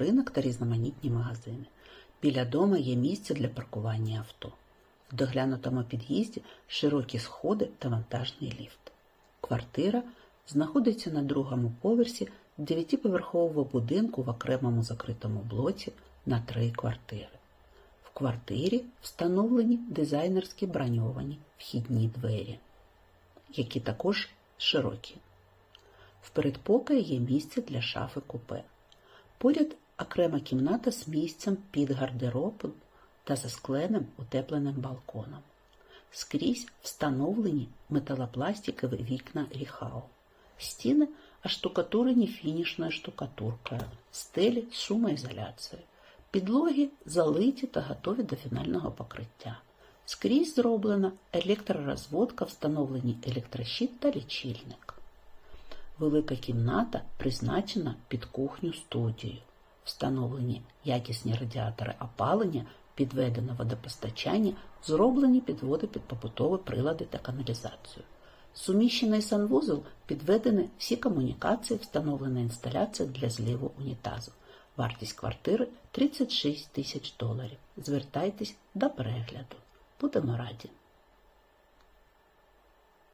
ринок та різноманітні магазини. Біля дома є місце для паркування авто. В доглянутому під'їзді широкі сходи та вантажний ліфт. Квартира знаходиться на другому поверсі дев'ятиповерхового будинку в окремому закритому блоці на три квартири. В квартирі встановлені дизайнерські броньовані вхідні двері, які також широкі. В передпокої є місце для шафи купе. Поряд окрема кімната з місцем під гардеробом та заскленим утепленим балконом. Скрізь встановлені металопластикові вікна Ріхау. Стіни оштукатурені фінішною штукатуркою, стелі шумоізоляцією. Підлоги залиті та готові до фінального покриття. Скрізь зроблена електророзводка, встановлені електрощит та лічильник. Велика кімната призначена під кухню студію. Встановлені якісні радіатори опалення, підведено водопостачання, зроблені підводи під побутові прилади та каналізацію. Суміщений санвузол підведені всі комунікації, встановлена інсталяція для зливу унітазу. Вартість квартири 36 тисяч доларів. Звертайтесь до перегляду. Будемо раді.